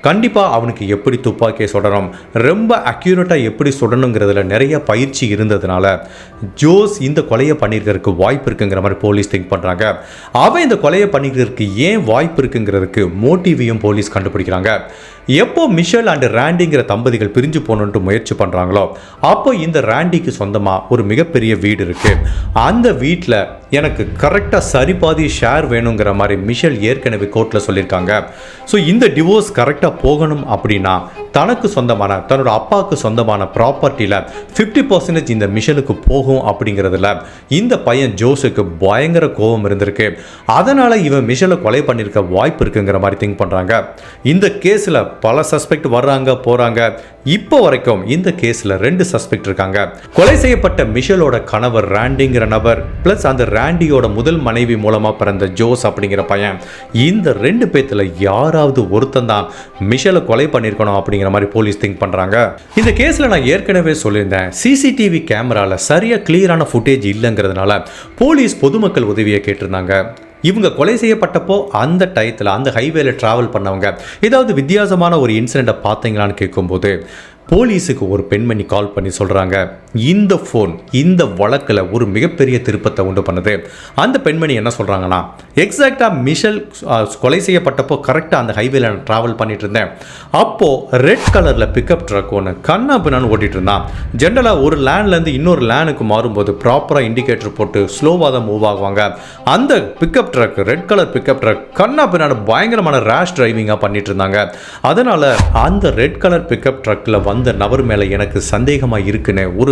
கண்டிப்பாக அவனுக்கு எப்படி துப்பாக்கியை சுடணும் ரொம்ப அக்யூரேட்டாக எப்படி சுடணுங்கிறதுல நிறைய பயிற்சி இருந்ததுனால ஜோஸ் இந்த கொலையை பண்ணியிருக்கிறதுக்கு வாய்ப்பு இருக்குங்கிற மாதிரி போலீஸ் திங்க் பண்ணுறாங்க அவன் இந்த கொலையை பண்ணிக்கிறதுக்கு ஏன் வாய்ப்பு இருக்குங்கிறதுக்கு மோட்டிவையும் போலீஸ் கண்டுபிடிக்கிறாங்க எப்போ மிஷல் அண்ட் ரேண்டிங்கிற தம்பதிகள் பிரிஞ்சு போகணுன்ட்டு முயற்சி பண்ணுறாங்களோ அப்போ இந்த ரேண்டிக்கு சொந்தமாக ஒரு மிகப்பெரிய வீடு இருக்குது அந்த வீட்டில் எனக்கு கரெக்டாக சரிபாதி ஷேர் வேணுங்கிற மாதிரி மிஷல் ஏற்கனவே கோர்ட்டில் சொல்லியிருக்காங்க ஸோ இந்த டிவோர்ஸ் கரெக்டாக போகணும் அப்படின்னா தனக்கு சொந்தமான தன்னோட அப்பாவுக்கு சொந்தமான ப்ராப்பர்ட்டியில் ஃபிஃப்டி பர்சன்டேஜ் இந்த மிஷனுக்கு போகும் அப்படிங்கிறதுல இந்த பையன் ஜோஸுக்கு பயங்கர கோபம் இருந்திருக்கு அதனால் இவன் மிஷலை கொலை பண்ணியிருக்க வாய்ப்பு இருக்குங்கிற மாதிரி திங்க் பண்ணுறாங்க இந்த கேஸில் பல சஸ்பெக்ட் வர்றாங்க போகிறாங்க இப்போ வரைக்கும் இந்த கேஸில் ரெண்டு சஸ்பெக்ட் இருக்காங்க கொலை செய்யப்பட்ட மிஷலோட கணவர் ரேண்டிங்கிற நபர் ப்ளஸ் அந்த ரேண்டியோட முதல் மனைவி மூலமாக பிறந்த ஜோஸ் அப்படிங்கிற பையன் இந்த ரெண்டு பேத்துல யாராவது ஒருத்தன் தான் மிஷலை கொலை பண்ணியிருக்கணும் அப்படிங்கிற மாதிரி போலீஸ் திங்க் பண்ணுறாங்க இந்த கேஸில் நான் ஏற்கனவே சொல்லியிருந்தேன் சிசிடிவி கேமரால சரியாக கிளியரான ஃபுட்டேஜ் இல்லைங்கிறதுனால போலீஸ் பொதுமக்கள் உதவியை கேட்டிருந்தாங்க இவங்க கொலை செய்யப்பட்டப்போ அந்த டயத்தில் அந்த ஹைவேல ட்ராவல் பண்ணவங்க ஏதாவது வித்தியாசமான ஒரு இன்சிடெண்ட்டை பார்த்தீங்களான்னு கேட்கும்போது போலீஸுக்கு ஒரு பெண்மணி கால் பண்ணி சொல்கிறாங்க இந்த ஃபோன் இந்த வழக்கில் ஒரு மிகப்பெரிய திருப்பத்தை உண்டு பண்ணுது அந்த பெண்மணி என்ன சொல்கிறாங்கன்னா எக்ஸாக்டாக மிஷல் கொலை செய்யப்பட்டப்போ கரெக்டாக அந்த ஹைவேல நான் ட்ராவல் பண்ணிட்டு இருந்தேன் அப்போது ரெட் கலரில் பிக்கப் ட்ரக் ஒன்று கண்ணா பின்னான்னு ஓட்டிகிட்டு இருந்தான் ஜென்ரலாக ஒரு லேண்ட்லேருந்து இன்னொரு லேனுக்கு மாறும்போது ப்ராப்பராக இண்டிகேட்டர் போட்டு ஸ்லோவாக தான் மூவ் ஆகுவாங்க அந்த pickup truck red colour pickup truck கண்ணா பின்னான்னு பயங்கரமான ரேஷ் டிரைவிங்காக பண்ணிட்டு இருந்தாங்க அதனால் அந்த ரெட் கலர் பிக்கப் ட்ரக்கில் வந்த நபர் மேலே எனக்கு சந்தேகமாக இருக்குன்னு ஒரு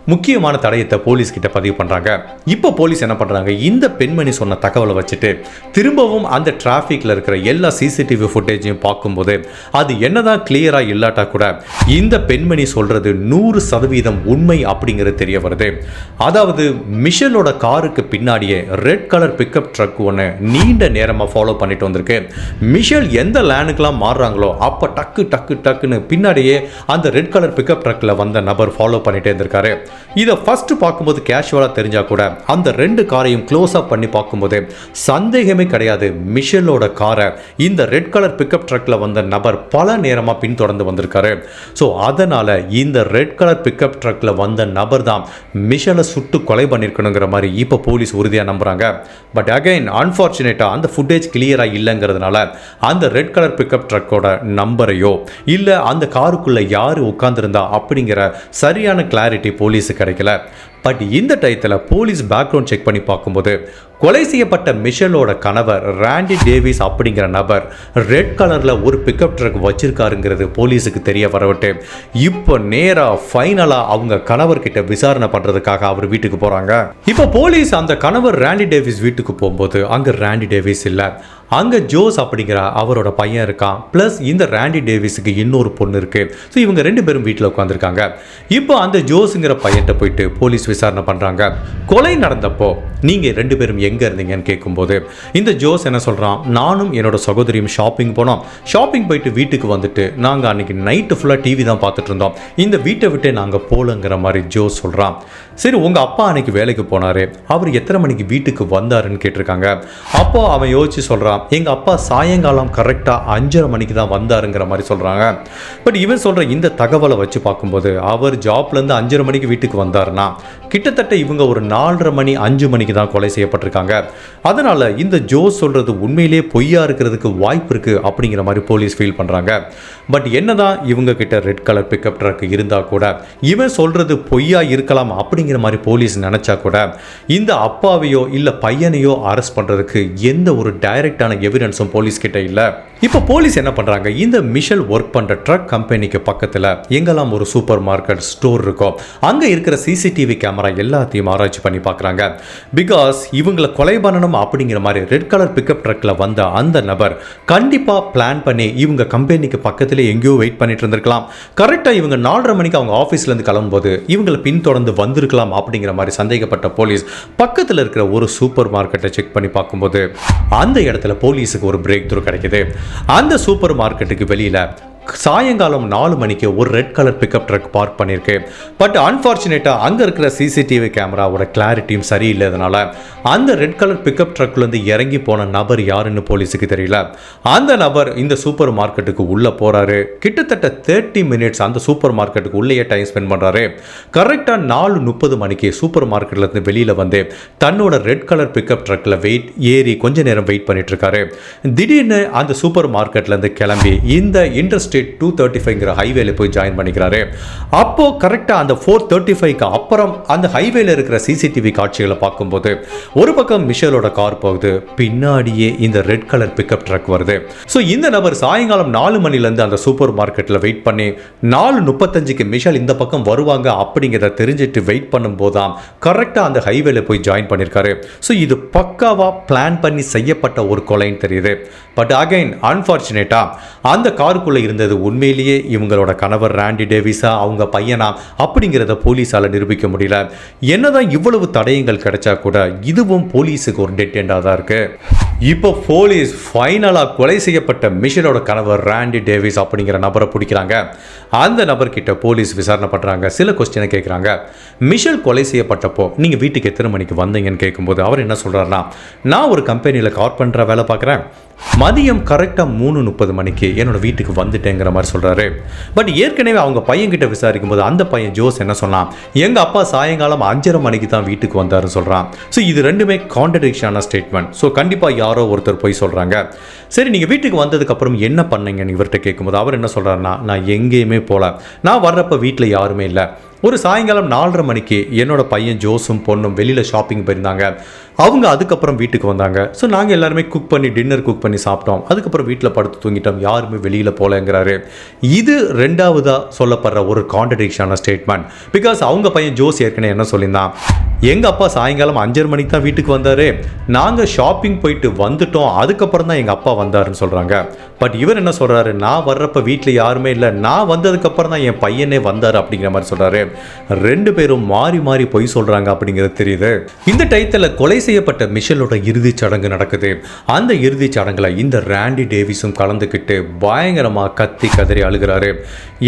முக்கியமான தடயத்தை போலீஸ் கிட்ட பதிவு பண்றாங்க இப்போ போலீஸ் என்ன பண்றாங்க இந்த பெண்மணி சொன்ன தகவலை வச்சுட்டு திரும்பவும் அந்த டிராஃபிக்ல இருக்கிற எல்லா சிசிடிவி ஃபுட்டேஜையும் பார்க்கும்போது அது என்னதான் கிளியரா இல்லாட்டா கூட இந்த பெண்மணி சொல்றது நூறு சதவீதம் உண்மை அப்படிங்கிறது தெரிய வருது அதாவது மிஷலோட காருக்கு பின்னாடியே ரெட் கலர் பிக்கப் ட்ரக் ஒன்று நீண்ட நேரமாக ஃபாலோ பண்ணிட்டு வந்திருக்கு மிஷல் எந்த லேனுக்கெலாம் மாறுறாங்களோ அப்போ டக்கு டக்கு டக்குன்னு பின்னாடியே அந்த ரெட் கலர் பிக்கப் ட்ரக்கில் வந்த நபர் ஃபாலோ பண்ணிகிட்டே இருந்திருக்காரு இதை ஃபஸ்ட்டு பார்க்கும்போது கேஷுவலாக தெரிஞ்சால் கூட அந்த ரெண்டு காரையும் க்ளோஸ் அப் பண்ணி பார்க்கும்போது சந்தேகமே கிடையாது மிஷலோட காரை இந்த ரெட் கலர் பிக்கப் ட்ரக்கில் வந்த நபர் பல நேரமாக பின்தொடர்ந்து வந்திருக்காரு ஸோ அதனால் இந்த ரெட் கலர் பிக்கப் ட்ரக்கில் வந்த நபர் தான் மிஷலை சுட்டு கொலை பண்ணியிருக்கணுங்கிற மாதிரி இப்போ போலீஸ் உறுதியாக நம்புகிறாங்க பட் அகைன் அன்ஃபார்ச்சுனேட்டாக அந்த ஃபுட்டேஜ் கிளியராக இல்லைங்கிறதுனால அந்த ரெட் கலர் பிக்கப் ட்ரக்கோட நம்பரையோ இல்லை அந்த காருக்குள்ளே யார் உட்காந்துருந்தா அப்படிங்கிற சரியான கிளாரிட்டி போலீஸ் ரிலீஸ் கிடைக்கல பட் இந்த டயத்தில் போலீஸ் பேக்ரவுண்ட் செக் பண்ணி பார்க்கும்போது கொலை செய்யப்பட்ட மிஷலோட கணவர் ராண்டி டேவிஸ் அப்படிங்கிற நபர் ரெட் கலரில் ஒரு பிக்கப் ட்ரக் வச்சிருக்காருங்கிறது போலீஸுக்கு தெரிய வரவிட்டு இப்போ நேராக ஃபைனலாக அவங்க கணவர்கிட்ட விசாரணை பண்ணுறதுக்காக அவர் வீட்டுக்கு போகிறாங்க இப்போ போலீஸ் அந்த கணவர் ராண்டி டேவிஸ் வீட்டுக்கு போகும்போது அங்கே ரேண்டி டேவிஸ் இல்லை அங்கே ஜோஸ் அப்படிங்கிற அவரோட பையன் இருக்கான் ப்ளஸ் இந்த ராண்டி டேவிஸுக்கு இன்னொரு பொண்ணு இருக்குது ஸோ இவங்க ரெண்டு பேரும் வீட்டில் உட்காந்துருக்காங்க இப்போ அந்த ஜோஸுங்கிற பையன்ட்ட போயிட்டு போலீஸ் விசாரணை பண்ணுறாங்க கொலை நடந்தப்போ நீங்கள் ரெண்டு பேரும் எங்கே இருந்தீங்கன்னு கேட்கும்போது இந்த ஜோஸ் என்ன சொல்கிறான் நானும் என்னோட சகோதரியும் ஷாப்பிங் போனோம் ஷாப்பிங் போயிட்டு வீட்டுக்கு வந்துட்டு நாங்கள் அன்றைக்கி நைட்டு ஃபுல்லாக டிவி தான் பார்த்துட்டு இருந்தோம் இந்த வீட்டை விட்டே நாங்கள் போலங்கிற மாதிரி ஜோஸ் சொல்கிறான் சரி உங்கள் அப்பா அன்னைக்கு வேலைக்கு போனார் அவர் எத்தனை மணிக்கு வீட்டுக்கு வந்தாருன்னு கேட்டிருக்காங்க அப்போ அவன் யோசிச்சு சொல்கிறான் எங்கள் அப்பா சாயங்காலம் கரெக்டாக அஞ்சரை மணிக்கு தான் வந்தாருங்கிற மாதிரி சொல்கிறாங்க பட் இவன் சொல்கிற இந்த தகவலை வச்சு பார்க்கும்போது அவர் ஜாப்லேருந்து அஞ்சரை மணிக்கு வீட்டுக்கு வந்தாருன்னா கிட்டத்தட்ட இவங்க ஒரு நாலரை மணி அஞ்சு மணிக்கு தான் கொலை செய்யப்பட்டிருக்காங்க அதனால் இந்த ஜோஸ் சொல்கிறது உண்மையிலே பொய்யா இருக்கிறதுக்கு வாய்ப்பு இருக்குது அப்படிங்கிற மாதிரி போலீஸ் ஃபீல் பண்ணுறாங்க பட் என்னதான் இவங்க கிட்ட ரெட் கலர் பிக்கப் ட்ரக் இருந்தால் கூட இவன் சொல்கிறது பொய்யா இருக்கலாம் அப்படிங்கிற மாதிரி போலீஸ் நினச்சா கூட இந்த அப்பாவையோ இல்லை பையனையோ அரெஸ்ட் பண்ணுறதுக்கு எந்த ஒரு டைரக்டான எவிடன்ஸும் போலீஸ் கிட்ட இல்லை இப்போ போலீஸ் என்ன பண்ணுறாங்க இந்த மிஷல் ஒர்க் பண்ணுற ட்ரக் கம்பெனிக்கு பக்கத்தில் எங்கெல்லாம் ஒரு சூப்பர் மார்க்கெட் ஸ்டோர் இருக்கோ அங்கே இருக்கிற சிசிடிவி கேமரா கேமரா எல்லாத்தையும் ஆராய்ச்சி பண்ணி பார்க்குறாங்க பிகாஸ் இவங்களை கொலை பண்ணணும் அப்படிங்கிற மாதிரி ரெட் கலர் பிக்கப் ட்ரக்கில் வந்த அந்த நபர் கண்டிப்பாக பிளான் பண்ணி இவங்க கம்பெனிக்கு பக்கத்தில் எங்கேயோ வெயிட் பண்ணிட்டு இருந்திருக்கலாம் கரெக்டாக இவங்க நாலரை மணிக்கு அவங்க ஆஃபீஸ்லேருந்து கிளம்பும்போது இவங்களை பின்தொடர்ந்து வந்திருக்கலாம் அப்படிங்கிற மாதிரி சந்தேகப்பட்ட போலீஸ் பக்கத்தில் இருக்கிற ஒரு சூப்பர் மார்க்கெட்டை செக் பண்ணி பார்க்கும்போது அந்த இடத்துல போலீஸுக்கு ஒரு பிரேக் த்ரூ கிடைக்கிது அந்த சூப்பர் மார்க்கெட்டுக்கு வெளியில் சாயங்காலம் நாலு மணிக்கு ஒரு red colour pickup truck park பண்ணியிருக்கு பட் அன்ஃபார்ச்சுனேட்டாக அங்கே இருக்கிற சிசிடிவி கேமராவோட கிளாரிட்டியும் சரியில்லைனால அந்த ரெட் கலர் பிக்கப் ட்ரக்லேருந்து இறங்கி போன நபர் யாருன்னு போலீஸுக்கு தெரியல அந்த நபர் இந்த சூப்பர் மார்க்கெட்டுக்கு உள்ளே போகிறாரு கிட்டத்தட்ட தேர்ட்டி மினிட்ஸ் அந்த சூப்பர் மார்க்கெட்டுக்கு உள்ளேயே டைம் ஸ்பெண்ட் பண்ணுறாரு கரெக்டாக நாலு முப்பது மணிக்கு சூப்பர் மார்க்கெட்லேருந்து வெளியில் வந்து தன்னோட ரெட் கலர் பிக்கப் ட்ரக்கில் வெயிட் ஏறி கொஞ்ச நேரம் வெயிட் பண்ணிட்டு இருக்காரு திடீர்னு அந்த சூப்பர் மார்க்கெட்லேருந்து கிளம்பி இந்த இன்ட்ரெஸ்ட் ஸ்டேட் டூ தேர்ட்டி ஃபைவ்ங்கிற ஹைவேல போய் ஜாயின் பண்ணிக்கிறாரு கரெக்டாக அந்த ஃபோர் தேர்ட்டி ஃபைவ்க்கு அப்புறம் அந்த ஹைவேல இருக்கிற சிசிடிவி காட்சிகளை பார்க்கும்போது ஒரு பக்கம் கார் போகுது பின்னாடியே இந்த ரெட் கலர் பிக்கப் ட்ரக் வருது ஸோ இந்த நபர் சாயங்காலம் நாலு மணிலேருந்து அந்த சூப்பர் மார்க்கெட்டில் வெயிட் பண்ணி நாலு முப்பத்தஞ்சுக்கு மிஷல் இந்த பக்கம் வருவாங்க அப்படிங்கிறத தெரிஞ்சுட்டு வெயிட் பண்ணும்போது தான் கரெக்டாக அந்த ஹைவேல போய் ஜாயின் பண்ணியிருக்காரு ஸோ இது பக்காவாக பிளான் பண்ணி செய்யப்பட்ட ஒரு கொலைன்னு தெரியுது பட் அகைன் அன்ஃபார்ச்சுனேட்டாக அந்த காருக்குள்ளே இருந்த இருந்தது உண்மையிலேயே இவங்களோட கணவர் ராண்டி டேவிஸா அவங்க பையனா அப்படிங்கிறத போலீஸால் நிரூபிக்க முடியல என்னதான் இவ்வளவு தடயங்கள் கிடைச்சா கூட இதுவும் போலீஸுக்கு ஒரு டெட் எண்டாக தான் இருக்குது இப்போ போலீஸ் ஃபைனலாக கொலை செய்யப்பட்ட மிஷனோட கணவர் ராண்டி டேவிஸ் அப்படிங்கிற நபரை பிடிக்கிறாங்க அந்த நபர்கிட்ட போலீஸ் விசாரணை பண்ணுறாங்க சில கொஸ்டினை கேட்குறாங்க மிஷல் கொலை செய்யப்பட்டப்போ நீங்கள் வீட்டுக்கு எத்தனை மணிக்கு வந்தீங்கன்னு கேட்கும்போது அவர் என்ன சொல்கிறாருன்னா நான் ஒரு கம்பெனியில் பண்ணுற வேலை பார்க்குறேன் மதியம் கரெக்டாக மூணு முப்பது மணிக்கு என்னோட வீட்டுக்கு வந்துட்டேங்கிற மாதிரி சொல்கிறாரு பட் ஏற்கனவே அவங்க பையன்கிட்ட விசாரிக்கும் போது அந்த பையன் ஜோஸ் என்ன சொன்னான் எங்கள் அப்பா சாயங்காலம் அஞ்சரை மணிக்கு தான் வீட்டுக்கு வந்தார்னு சொல்கிறான் ஸோ இது ரெண்டுமே கான்ட்ரடிக்ஷனான ஸ்டேட்மெண்ட் ஸோ கண்டிப்பாக யாரோ ஒருத்தர் போய் சொல்கிறாங்க சரி நீங்கள் வீட்டுக்கு வந்ததுக்கப்புறம் என்ன பண்ணீங்கன்னு இவர்கிட்ட கேட்கும்போது அவர் என்ன சொல்கிறாருன்னா நான் எங்கேயுமே போகல நான் வர்றப்ப வீட்டில் யாருமே இல்லை ஒரு சாயங்காலம் நாலரை மணிக்கு என்னோட பையன் ஜோஸும் பொண்ணும் வெளியில் ஷாப்பிங் போயிருந்தாங்க அவங்க அதுக்கப்புறம் வீட்டுக்கு வந்தாங்க ஸோ நாங்கள் எல்லாருமே குக் பண்ணி டின்னர் குக் பண்ணி சாப்பிட்டோம் அதுக்கப்புறம் வீட்டில் படுத்து தூங்கிட்டோம் யாருமே வெளியில் போகலங்கிறாரு இது ரெண்டாவதாக சொல்லப்படுற ஒரு கான்ட்ரடிக்ஷனான ஸ்டேட்மெண்ட் பிகாஸ் அவங்க பையன் ஜோஸ் ஏற்கனவே என்ன சொல்லியிருந்தான் எங்கள் அப்பா சாயங்காலம் அஞ்சரை மணிக்கு தான் வீட்டுக்கு வந்தார் நாங்கள் ஷாப்பிங் போயிட்டு வந்துட்டோம் அதுக்கப்புறம் தான் எங்கள் அப்பா வந்தாருன்னு சொல்கிறாங்க பட் இவர் என்ன சொல்கிறாரு நான் வர்றப்ப வீட்டில் யாருமே இல்லை நான் வந்ததுக்கப்புறம் தான் என் பையனே வந்தார் அப்படிங்கிற மாதிரி சொல்கிறாரு ரெண்டு பேரும் மாறி மாறி பொய் சொல்கிறாங்க அப்படிங்கிறது தெரியுது இந்த டயத்தில் கொலை செய்யப்பட்ட மிஷலோட இறுதிச் சடங்கு நடக்குது அந்த இறுதிச் சடங்குல இந்த ரேண்டி டேவிஸும் கலந்துக்கிட்டு பயங்கரமாக கத்தி கதறி அழுகிறாரு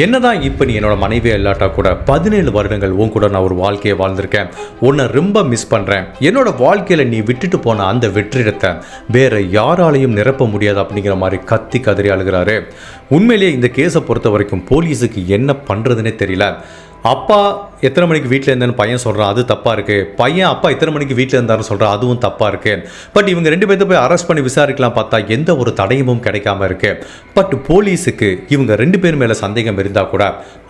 என்னதான் இப்போ நீ என்னோட மனைவியை இல்லாட்டா கூட பதினேழு வருடங்கள் உன் கூட நான் ஒரு வாழ்க்கையை வாழ்ந்திருக்கேன் உன்னை ரொம்ப மிஸ் பண்ணுறேன் என்னோட வாழ்க்கையில் நீ விட்டுட்டு போன அந்த வெற்றிடத்தை வேற யாராலையும் நிரப்ப முடியாது அப்படிங்கிற மாதிரி கத்தி கதறி அழுகிறாரு உண்மையிலேயே இந்த கேஸை பொறுத்த வரைக்கும் போலீஸுக்கு என்ன பண்ணுறதுனே தெரியல 아빠 எத்தனை மணிக்கு வீட்டில் இருந்தேன்னு பையன் சொல்கிறான் அது தப்பாக இருக்குது பையன் அப்பா இத்தனை மணிக்கு வீட்டில் இருந்தாருன்னு சொல்கிறான் அதுவும் தப்பாக இருக்குது பட் இவங்க ரெண்டு பேர்த்த போய் அரெஸ்ட் பண்ணி விசாரிக்கலாம் பார்த்தா எந்த ஒரு தடயமும் கிடைக்காம இருக்குது பட் போலீஸுக்கு இவங்க ரெண்டு பேர் மேலே சந்தேகம் இருந்தால் கூட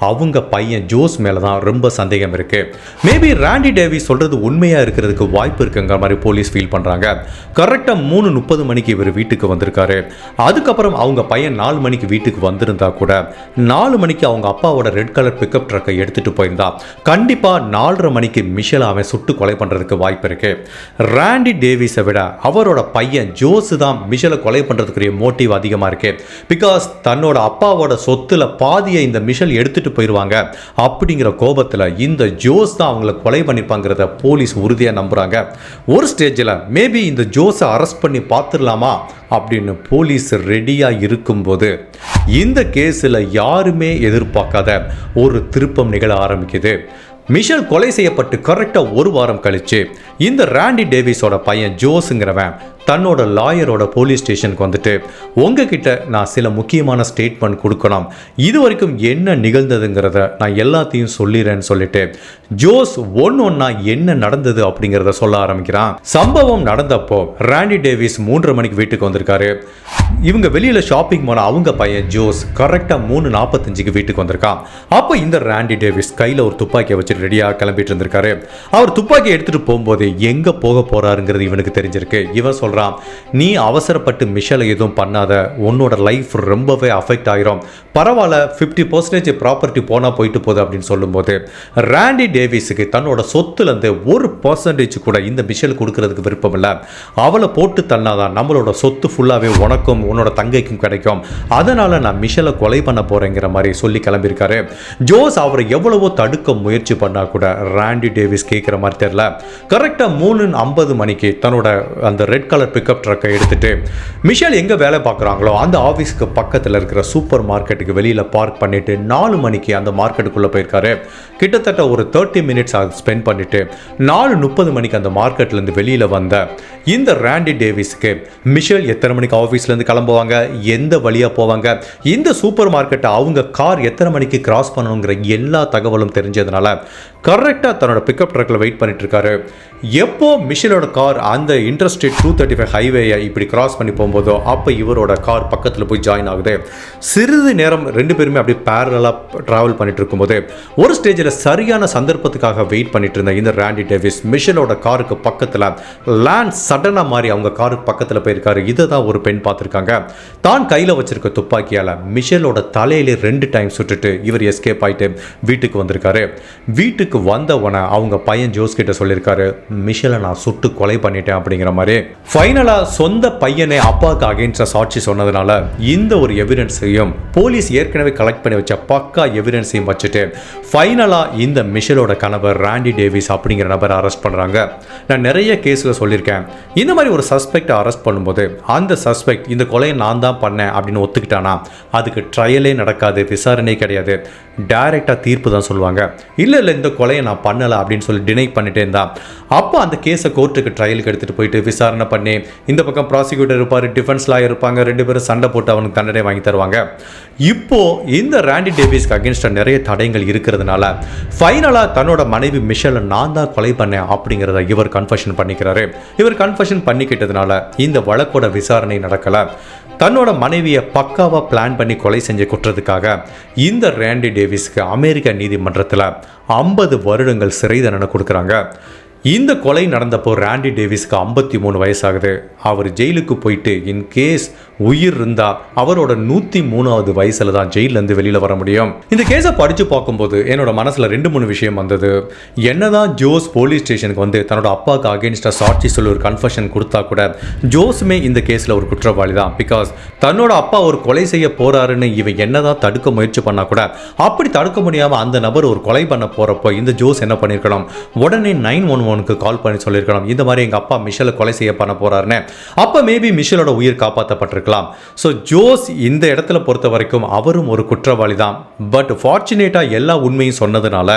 அவங்க பையன் ஜோஸ் மேலே தான் ரொம்ப சந்தேகம் இருக்குது மேபி ராண்டி டேவி சொல்கிறது உண்மையாக இருக்கிறதுக்கு வாய்ப்பு இருக்குங்கிற மாதிரி போலீஸ் ஃபீல் பண்ணுறாங்க கரெக்டாக மூணு முப்பது மணிக்கு இவர் வீட்டுக்கு வந்திருக்காரு அதுக்கப்புறம் அவங்க பையன் நாலு மணிக்கு வீட்டுக்கு வந்திருந்தா கூட நாலு மணிக்கு அவங்க அப்பாவோட ரெட் கலர் பிக்கப் ட்ரக்கை எடுத்துகிட்டு போயிருந்தா கண்டிப்பாக நாலரை மணிக்கு மிஷலை அவன் சுட்டு கொலை பண்ணுறதுக்கு வாய்ப்பு இருக்குது ரேண்டி டேவிஸை விட அவரோட பையன் ஜோஸு தான் மிஷலை கொலை பண்ணுறதுக்குரிய மோட்டிவ் அதிகமாக இருக்குது பிகாஸ் தன்னோட அப்பாவோட சொத்தில் பாதியை இந்த மிஷல் எடுத்துகிட்டு போயிடுவாங்க அப்படிங்கிற கோபத்தில் இந்த ஜோஸ் தான் அவங்கள கொலை பண்ணிப்பாங்கிறத போலீஸ் உறுதியாக நம்புகிறாங்க ஒரு ஸ்டேஜில் மேபி இந்த ஜோஸை அரெஸ்ட் பண்ணி பார்த்துடலாமா அப்படின்னு போலீஸ் ரெடியாக இருக்கும்போது இந்த கேஸில் யாருமே எதிர்பார்க்காத ஒரு திருப்பம் நிகழ ஆரம்பிக்குது மிஷல் கொலை செய்யப்பட்டு கரெக்டாக ஒரு வாரம் கழிச்சு இந்த ராண்டி டேவிஸோட பையன் ஜோஸுங்கிறவன் தன்னோட லாயரோட போலீஸ் ஸ்டேஷனுக்கு வந்துட்டு உங்ககிட்ட நான் சில முக்கியமான ஸ்டேட்மெண்ட் கொடுக்கணும் இது வரைக்கும் என்ன நிகழ்ந்ததுங்கிறத நான் எல்லாத்தையும் சொல்லிடுறேன்னு சொல்லிட்டு ஜோஸ் ஒன் ஒன்றா என்ன நடந்தது அப்படிங்கிறத சொல்ல ஆரம்பிக்கிறான் சம்பவம் நடந்தப்போ ராண்டி டேவிஸ் மூன்று மணிக்கு வீட்டுக்கு வந்திருக்காரு இவங்க வெளியில் ஷாப்பிங் போன அவங்க பையன் ஜோஸ் கரெக்டாக மூணு நாற்பத்தஞ்சுக்கு வீட்டுக்கு வந்திருக்கான் அப்போ இந்த ராண்டி டேவிஸ் கையில் ஒரு துப்பாக்கியை வச்சுட்டு ரெடியாக கிளம்பிட்டு இருந்திருக்காரு அவர் துப்பாக்கி எடுத்துகிட்டு போகும்போது எங்கே போக போகிறாருங்கிறது இவனுக்கு தெரிஞ்சிருக்கு இவன் சொல்ற சொல்கிறான் நீ அவசரப்பட்டு மிஷலை எதுவும் பண்ணாத உன்னோட லைஃப் ரொம்பவே அஃபெக்ட் ஆகிரும் பரவாயில்ல ஃபிஃப்டி பர்சன்டேஜ் ப்ராப்பர்ட்டி போனால் போயிட்டு போகுது அப்படின்னு சொல்லும்போது ரேண்டி டேவிஸுக்கு தன்னோட சொத்துலேருந்து ஒரு பர்சன்டேஜ் கூட இந்த மிஷல் கொடுக்கறதுக்கு விருப்பம் இல்லை அவளை போட்டு தன்னாதான் நம்மளோட சொத்து ஃபுல்லாகவே உனக்கும் உன்னோட தங்கைக்கும் கிடைக்கும் அதனால் நான் மிஷலை கொலை பண்ண போகிறேங்கிற மாதிரி சொல்லி கிளம்பியிருக்காரு ஜோஸ் அவரை எவ்வளவோ தடுக்க முயற்சி பண்ணால் கூட ரேண்டி டேவிஸ் கேட்குற மாதிரி தெரியல கரெக்டாக மூணு ஐம்பது மணிக்கு தன்னோட அந்த ரெட் கலர் கலர் பிக்கப் ட்ரக்கை எடுத்துகிட்டு மிஷேல் எங்கே வேலை பார்க்குறாங்களோ அந்த ஆஃபீஸ்க்கு பக்கத்தில் இருக்கிற சூப்பர் மார்க்கெட்டுக்கு வெளியில் பார்க் பண்ணிவிட்டு நாலு மணிக்கு அந்த மார்க்கெட்டுக்குள்ளே போயிருக்காரு கிட்டத்தட்ட ஒரு தேர்ட்டி மினிட்ஸ் அது ஸ்பெண்ட் பண்ணிவிட்டு நாலு முப்பது மணிக்கு அந்த மார்க்கெட்லேருந்து வெளியில் வந்த இந்த ரேண்டி டேவிஸ்க்கு மிஷேல் எத்தனை மணிக்கு ஆஃபீஸ்லேருந்து கிளம்புவாங்க எந்த வழியாக போவாங்க இந்த சூப்பர் மார்க்கெட்டை அவங்க கார் எத்தனை மணிக்கு கிராஸ் பண்ணணுங்கிற எல்லா தகவலும் தெரிஞ்சதுனால கரெக்டாக தன்னோட பிக்கப் ட்ரக்கில் வெயிட் பண்ணிட்டு இருக்காரு எப்போ மிஷேலோட கார் அந்த interstate two thirty seventy five ஹைவேயை இப்படி கிராஸ் பண்ணி போகும்போதோ அப்போ இவரோட கார் பக்கத்தில் போய் ஜாயின் ஆகுது சிறிது நேரம் ரெண்டு பேருமே அப்படி பேரலாக ட்ராவல் பண்ணிட்டு இருக்கும்போது ஒரு ஸ்டேஜில் சரியான சந்தர்ப்பத்துக்காக வெயிட் பண்ணிட்டு இருந்த இந்த ரேண்டி டேவிஸ் மிஷனோட காருக்கு பக்கத்தில் லேண்ட் சடனாக மாறி அவங்க காருக்கு பக்கத்தில் போயிருக்காரு இதை தான் ஒரு பெண் பார்த்துருக்காங்க தான் கையில் வச்சிருக்க துப்பாக்கியால் மிஷலோட தலையிலே ரெண்டு டைம் சுட்டுட்டு இவர் எஸ்கேப் ஆகிட்டு வீட்டுக்கு வந்திருக்காரு வீட்டுக்கு வந்த உடனே அவங்க பையன் ஜோஸ் கிட்ட சொல்லியிருக்காரு மிஷலை நான் சுட்டு கொலை பண்ணிட்டேன் அப்படிங்கிற மாதிரி ஃபைனலாக சொந்த பையனை அப்பாவுக்கு அகைன்ஸ்ட சாட்சி சொன்னதுனால இந்த ஒரு எவிடன்ஸையும் போலீஸ் ஏற்கனவே கலெக்ட் பண்ணி வச்ச பக்கா எவிடன்ஸையும் வச்சுட்டு ஃபைனலாக இந்த மிஷலோட கணவர் ராண்டி டேவிஸ் அப்படிங்கிற நபரை அரெஸ்ட் பண்ணுறாங்க நான் நிறைய கேஸில் சொல்லியிருக்கேன் இந்த மாதிரி ஒரு சஸ்பெக்ட் அரெஸ்ட் பண்ணும்போது அந்த சஸ்பெக்ட் இந்த கொலையை நான் தான் பண்ணேன் அப்படின்னு ஒத்துக்கிட்டானா அதுக்கு ட்ரையலே நடக்காது விசாரணை கிடையாது டைரெக்டாக தீர்ப்பு தான் சொல்லுவாங்க இல்லை இல்லை இந்த கொலையை நான் பண்ணலை அப்படின்னு சொல்லி டினை பண்ணிட்டே இருந்தான் அப்போ அந்த கேஸை கோர்ட்டுக்கு ட்ரையலுக்கு எடுத்துகிட்டு போயிட்டு விசாரணை பண்ணி இந்த பக்கம் ப்ராசிக்யூட்டர் இருப்பார் டிஃபென்ஸ் லாயர் இருப்பாங்க ரெண்டு பேரும் சண்டை போட்டு அவனுக்கு தண்டனை வாங்கி தருவாங்க இப்போது இந்த ரேண்டி டேவிஸ்க்கு அகேன்ஸ்டாக நிறைய தடைகள் இருக்கிறதுனால ஃபைனலாக தன்னோட மனைவி மிஷலை நான் தான் கொலை பண்ணேன் அப்படிங்கிறத இவர் கன்ஃபர்ஷன் பண்ணிக்கிறாரு இவர் கன்ஃபர்ஷன் பண்ணிக்கிட்டதுனால இந்த வழக்கோட விசாரணை நடக்கலை தன்னோட மனைவியை பக்காவாக பிளான் பண்ணி கொலை செஞ்ச குற்றத்துக்காக இந்த ரேண்டி டேவிஸ்க்கு அமெரிக்க நீதிமன்றத்தில் ஐம்பது வருடங்கள் சிறை தண்டனை கொடுக்குறாங்க இந்த கொலை நடந்தப்போ ரேண்டி டேவிஸ்க்கு ஐம்பத்தி மூணு வயசாகுது அவர் ஜெயிலுக்கு போயிட்டு இன்கேஸ் உயிர் இருந்தா அவரோட நூத்தி மூணாவது வயசுல தான் ஜெயில இருந்து வெளியில வர முடியும் இந்த கேஸை படிச்சு பார்க்கும்போது என்னோட மனசுல ரெண்டு மூணு விஷயம் வந்தது என்னதான் ஜோஸ் போலீஸ் ஸ்டேஷனுக்கு வந்து தன்னோட அப்பாவுக்கு அகேன்ஸ்டா சாட்சி சொல்லி ஒரு கன்ஃபஷன் கொடுத்தா கூட ஜோஸுமே இந்த கேஸில் ஒரு குற்றவாளி தான் பிகாஸ் தன்னோட அப்பா ஒரு கொலை செய்ய போறாருன்னு இவன் என்னதான் தடுக்க முயற்சி பண்ணா கூட அப்படி தடுக்க முடியாம அந்த நபர் ஒரு கொலை பண்ண போறப்போ இந்த ஜோஸ் என்ன பண்ணிருக்கணும் உடனே நைன் ஒன் ஒனுக்கு கால் பண்ணி சொல்லியிருக்கணும் இந்த மாதிரி எங்க அப்பா மிஷலை கொலை செய்ய பண்ண போறாருன்னு அப்ப மேபி மிஷலோட உயிர் காப்பாற்றப்பட்டிருக்கு இருக்கலாம் ஸோ ஜோஸ் இந்த இடத்துல பொறுத்த வரைக்கும் அவரும் ஒரு குற்றவாளி தான் பட் ஃபார்ச்சுனேட்டாக எல்லா உண்மையும் சொன்னதுனால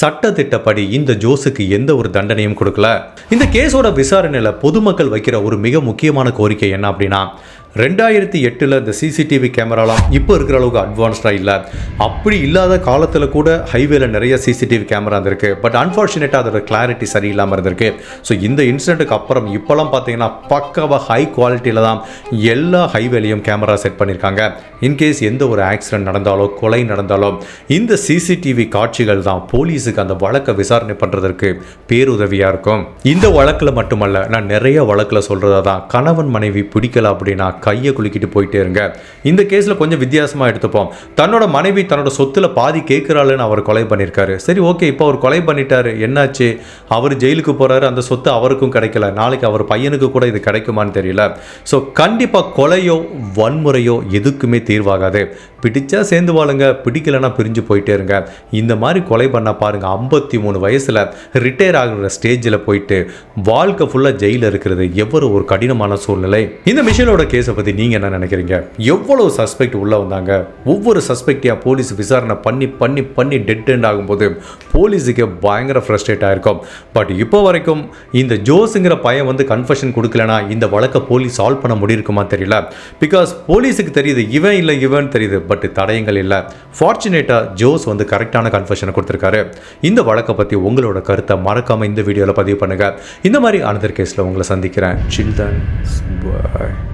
சட்டத்திட்டப்படி இந்த ஜோஸுக்கு எந்த ஒரு தண்டனையும் கொடுக்கல இந்த கேஸோட விசாரணையில் பொதுமக்கள் வைக்கிற ஒரு மிக முக்கியமான கோரிக்கை என்ன அப்படின்னா ரெண்டாயிரத்தி எட்டில் இந்த சிசிடிவி கேமராலாம் இப்போ இருக்கிற அளவுக்கு அட்வான்ஸ்டாக இல்லை அப்படி இல்லாத காலத்தில் கூட ஹைவேல நிறைய சிசிடிவி கேமரா இருந்திருக்கு பட் அன்ஃபார்ச்சுனேட்டாக அதோட கிளாரிட்டி சரியில்லாமல் இருந்திருக்கு ஸோ இந்த இன்சிடென்ட்டுக்கு அப்புறம் இப்போலாம் பார்த்தீங்கன்னா பக்காவாக ஹை குவாலிட்டியில் தான் எல்லா ஹைவேலையும் கேமரா செட் பண்ணியிருக்காங்க இன்கேஸ் எந்த ஒரு ஆக்சிடென்ட் நடந்தாலோ கொலை நடந்தாலோ இந்த சிசிடிவி காட்சிகள் தான் போலீஸுக்கு அந்த வழக்கை விசாரணை பண்ணுறதற்கு பேருதவியாக இருக்கும் இந்த வழக்கில் மட்டுமல்ல நான் நிறைய வழக்கில் சொல்கிறதா தான் கணவன் மனைவி பிடிக்கல அப்படின்னா கையை குலுக்கிட்டு போயிட்டே இருங்க இந்த கேஸில் கொஞ்சம் வித்தியாசமாக எடுத்துப்போம் தன்னோட மனைவி தன்னோட சொத்தில் பாதி கேட்குறாளுன்னு அவர் கொலை பண்ணியிருக்காரு சரி ஓகே இப்போ அவர் கொலை பண்ணிட்டாரு என்னாச்சு அவர் ஜெயிலுக்கு போகிறாரு அந்த சொத்து அவருக்கும் கிடைக்கல நாளைக்கு அவர் பையனுக்கு கூட இது கிடைக்குமான்னு தெரியல ஸோ கண்டிப்பாக கொலையோ வன்முறையோ எதுக்குமே தீர்வாகாது பிடிச்சா சேர்ந்து வாழுங்க பிடிக்கலன்னா பிரிஞ்சு போயிட்டே இருங்க இந்த மாதிரி கொலை பண்ண பாருங்கள் ஐம்பத்தி மூணு வயசில் ரிட்டையர் ஆகிற ஸ்டேஜில் போயிட்டு வாழ்க்கை ஃபுல்லாக ஜெயிலில் இருக்கிறது எவ்வளோ ஒரு கடினமான சூழ்நிலை இந்த மிஷினோட கேஸ் விஷயத்தை பற்றி நீங்கள் என்ன நினைக்கிறீங்க எவ்வளோ சஸ்பெக்ட் உள்ளே வந்தாங்க ஒவ்வொரு சஸ்பெக்டியாக போலீஸ் விசாரணை பண்ணி பண்ணி பண்ணி டெட் எண்ட் ஆகும்போது போலீஸுக்கு பயங்கர ஃப்ரஸ்ட்ரேட் ஆகிருக்கும் பட் இப்போ வரைக்கும் இந்த ஜோஸுங்கிற பையன் வந்து கன்ஃபெஷன் கொடுக்கலனா இந்த வழக்கை போலீஸ் சால்வ் பண்ண முடியிருக்குமா தெரியல பிகாஸ் போலீஸுக்கு தெரியுது இவன் இல்லை இவன் தெரியுது பட் தடயங்கள் இல்லை ஃபார்ச்சுனேட்டாக ஜோஸ் வந்து கரெக்டான கன்ஃபெஷனை கொடுத்துருக்காரு இந்த வழக்கை பற்றி உங்களோட கருத்தை மறக்காமல் இந்த வீடியோவில் பதிவு பண்ணுங்கள் இந்த மாதிரி அனதர் கேஸில் உங்களை சந்திக்கிறேன் சில்ட்ரன்ஸ் பாய்